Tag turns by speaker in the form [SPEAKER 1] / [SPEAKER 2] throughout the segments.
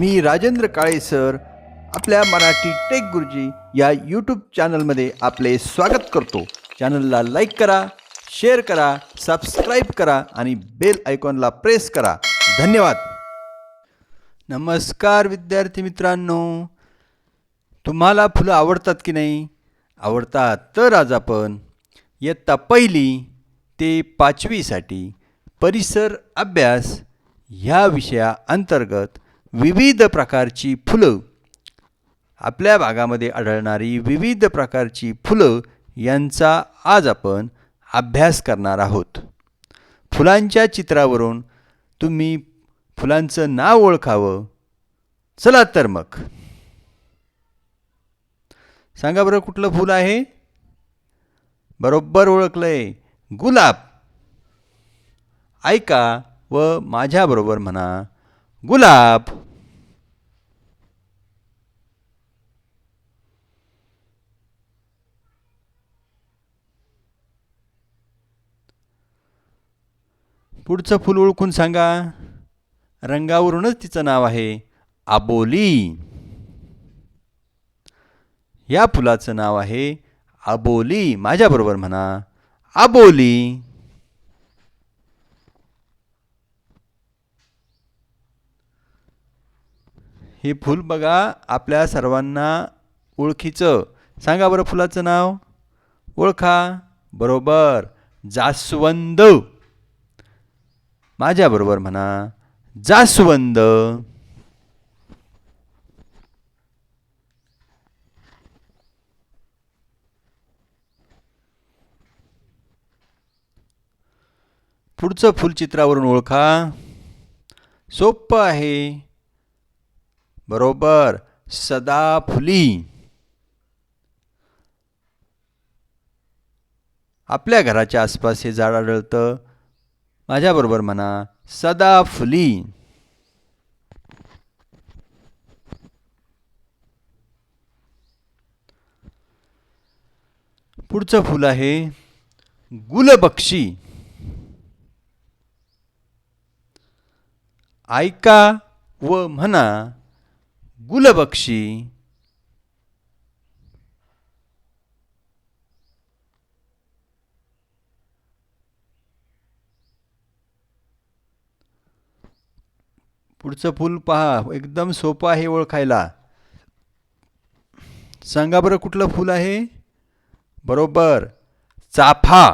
[SPEAKER 1] मी Rajendra Kale sir. आपल्या Marathi take गुरुजी या यूट्यूब चॅनलमध्ये आपले स्वागत करतो. चॅनलला लाईक करा शेअर करा सबस्क्राईब करा आणि बेल आयकॉनला प्रेस करा. धन्यवाद. नमस्कार विद्यार्थी मित्रांनो. तुम्हाला फुलं आवडतात की नाही? आवडतात तर आज आपण इयत्ता पहिली ते पाचवीसाठी परिसर अभ्यास ह्या विषयाअंतर्गत विविध प्रकारची फुलं आपल्या भागामध्ये आढळणारी विविध प्रकारची फुलं यांचा आज आपण अभ्यास करणार आहोत. फुलांच्या चित्रावरून तुम्ही फुलांचं नाव ओळखावं. चला तर मग. सांगा बरं कुठलं फूल आहे? बरोबर ओळखलंय. गुलाब. ऐका व माझ्याबरोबर म्हणा. गुलाब. पुढचं फूल ओळखून सांगा. रंगावरूनच तिचं नाव आहे आबोली. या फुलाचं नाव आहे आबोली. माझ्याबरोबर म्हणा आबोली. हे फूल बघा आपल्या सर्वांना ओळखीचं. सांगा बरं फुलाचं नाव. ओळखा. बरोबर. जास्वंद. माझ्याबरोबर म्हणा. जास्वंद. पुढचं फुलचित्रावरून ओळखा. सोपं आहे. बरोबर. सदा फुली आपल्या घराच्या आसपास हे झाड आढळतं. माझ्याबरोबर म्हणा सदा फुली पुढचं फूल आहे गुलबक्षी. ऐका व म्हणा गुलबक्षी पुढचं फूल पहा एकदम सोपं आहे ओळखायला सांगा बरं कुठलं फूल आहे? बरोबर चाफा.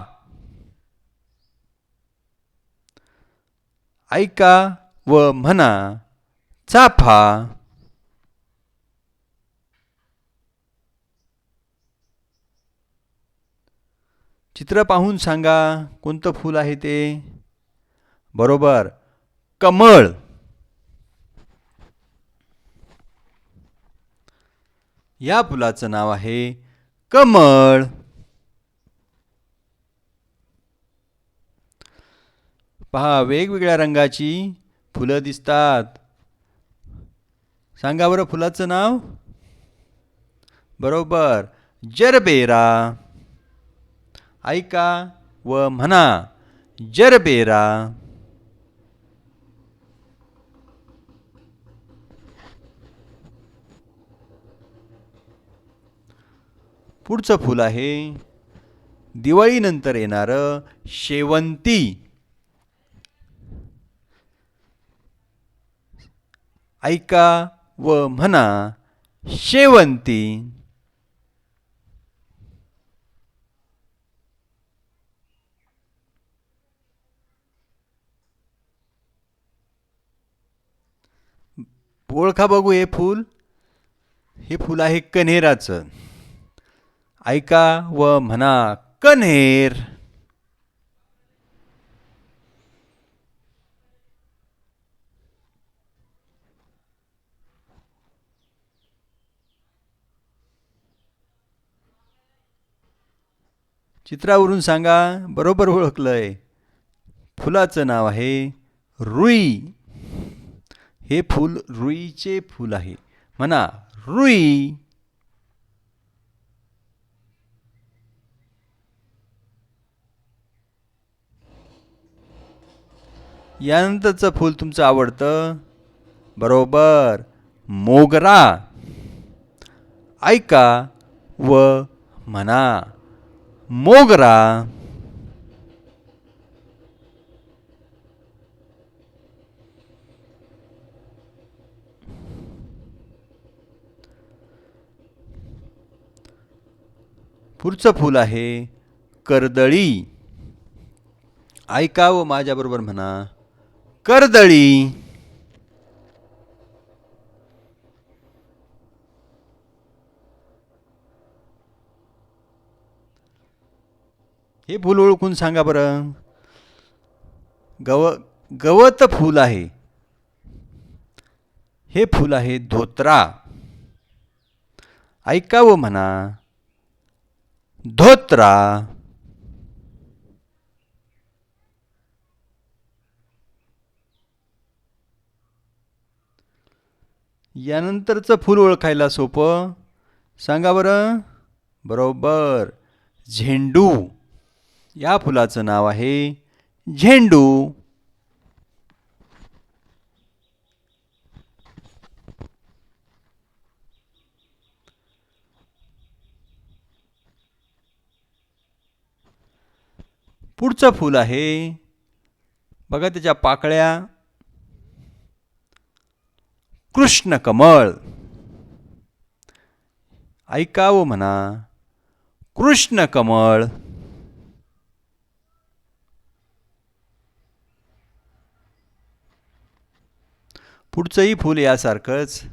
[SPEAKER 1] ऐका व म्हणा चाफा. चित्र पाहून सांगा कोणतं फूल आहे ते? बरोबर कमळ. या फुलाचं नाव आहे कमळ. पहा वेगवेगळ्या रंगाची फुलं दिसतात. सांगा बरं फुलाचं नाव. बरोबर जरबेरा. ऐका व म्हणा जरबेरा पुढचं फूल आहे दिवाळीनंतर येणारं शेवंती. ऐका व म्हणा शेवंती. ओळखा बघू हे फूल. हे फूल आहे कन्हेराचं. ऐका व म्हणा कन्हेर. चित्रावरून सांगा बरोबर ओळखलंय. फुलाचं नाव आहे रुई. हे फूल रुईचे फूल आहे. म्हणा रुई. यानंतरचं फूल तुमचं आवडतं? बरोबर. मोगरा. ऐका व म्हणा. मोगरा. पुढचं फूल आहे कर्दळी. ऐका व माझ्याबरोबर म्हणा. कर्दळी. हे फूल ओळखून सांगा बरं. गव गवत फूल आहे. हे फूल आहे धोत्रा. ऐकावं म्हणा. धोत्रा. यानंतरचं फूल ओळखायला सोपं. सांगा बरं. बरोबर. झेंडू. या फुलाचं नाव आहे झेंडू. पुढचं फूल आहे. बघा त्याच्या पाकळ्या. कृष्ण कमळ. ऐकावं म्हणा. कृष्ण कमळ. पुढचंही फूल यासारखंच.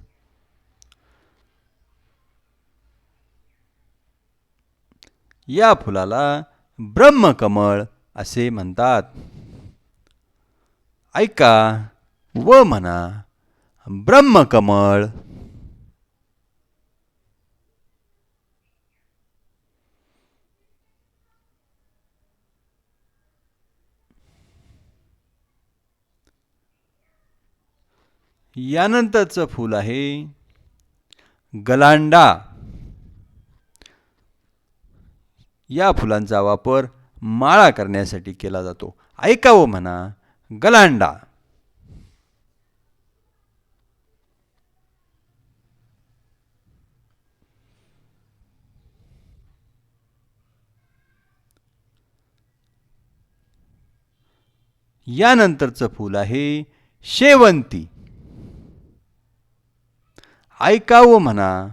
[SPEAKER 1] या फुलाला ब्रह्मकमळ असे म्हणतात. ऐका व म्हणा ब्रह्मकमळ. यानंतरचं फूल आहे. गलांडा. या फुलांचा वापर माळा करण्यासाठी केला जातो. ऐकावं म्हणा गलांडा. यानंतरचं फूल आहे शेवंती. ऐकावं म्हणा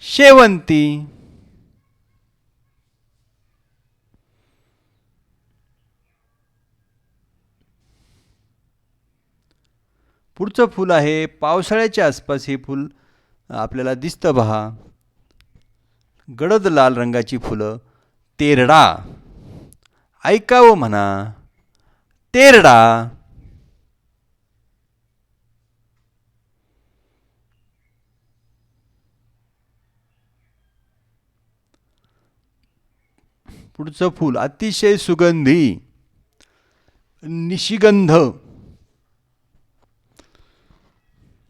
[SPEAKER 1] शेवंती. पुढचं फूल आहे पावसाळ्याच्या आसपास हे फूल आपल्याला दिसतं पहा गडद लाल रंगाची फुलं. तेरडा. ऐकावं म्हणा. तेरडा. पुढचं फूल अतिशय सुगंधी. निशिगंध.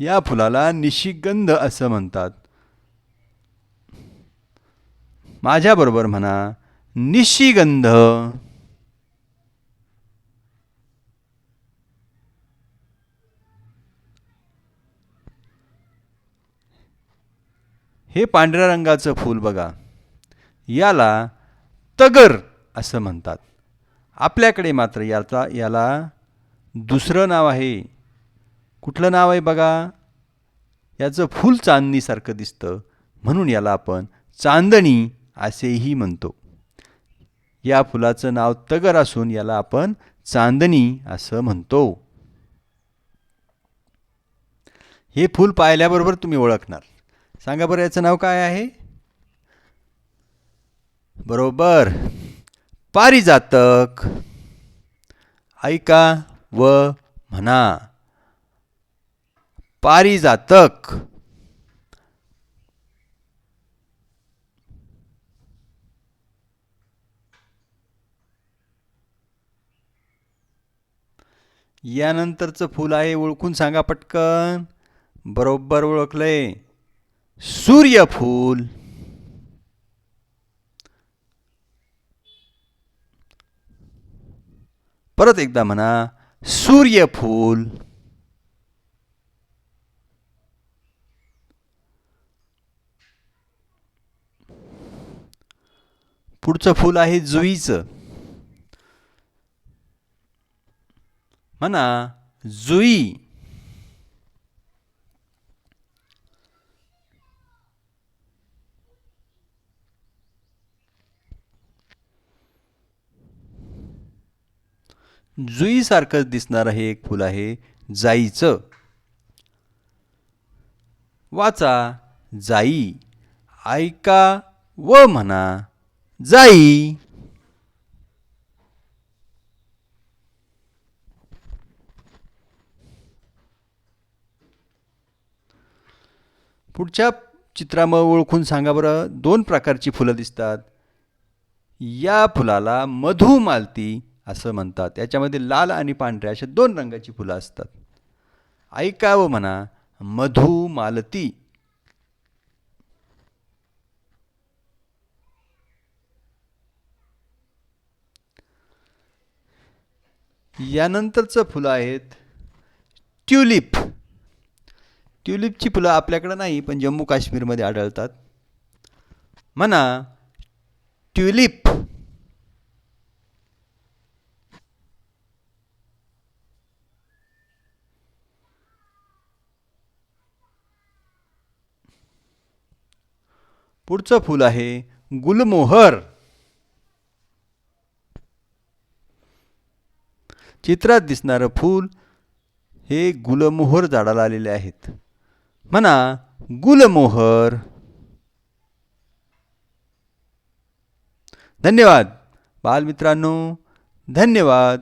[SPEAKER 1] या फुलाला निशिगंध असं म्हणतात. माझ्याबरोबर म्हणा निशिगंध. हे पांढऱ्या रंगाचं फूल बघा. याला तगर असं म्हणतात. आपल्याकडे मात्र याचा याला दुसरं नाव आहे. कुठलं नाव आहे बघा? याचं फूल चांदणीसारखं दिसतं. म्हणून याला आपण चांदणी असेही म्हणतो. या फुलाचं नाव तगर असून याला आपण चांदणी असं म्हणतो. हे फूल पाहिल्याबरोबर तुम्ही ओळखणार. सांगा बरं याचं नाव काय आहे? बरोबर. पारिजातक. ऐका व म्हणा. पारिजातक. यानंतरचं फूल आहे ओळखून सांगा पटकन. बरोबर ओळखलंय. सूर्यफूल. परत एकदा म्हणा सूर्यफूल. पुढचं फूल आहे जुईचं. म्हणा जुई. जुईसारखंच दिसणारं हे एक फूल आहे जाईचं. वाचा जाई. ऐका व म्हणा. जाई. पुढच्या चित्रामुळे ओळखून सांगा बरं दोन प्रकारची फुलं दिसतात. या फुलाला मधुमालती असं म्हणतात. याच्यामध्ये लाल आणि पांढऱ्या अशा दोन रंगाची फुलं असतात. ऐकावं म्हणा मधुमालती यानंतरचं फुलं आहेत ट्युलिप. ट्युलिपची फुलं आपल्याकडं नाही पण जम्मू काश्मीरमध्ये आढळतात. म्हणा ट्युलिप. पुढचं फूल आहे गुलमोहर. चित्रात दिसणारं फूल हे गुलमोहर झाडाला आलेले आहेत. म्हणा गुलमोहर. धन्यवाद. बालमित्रांनो धन्यवाद.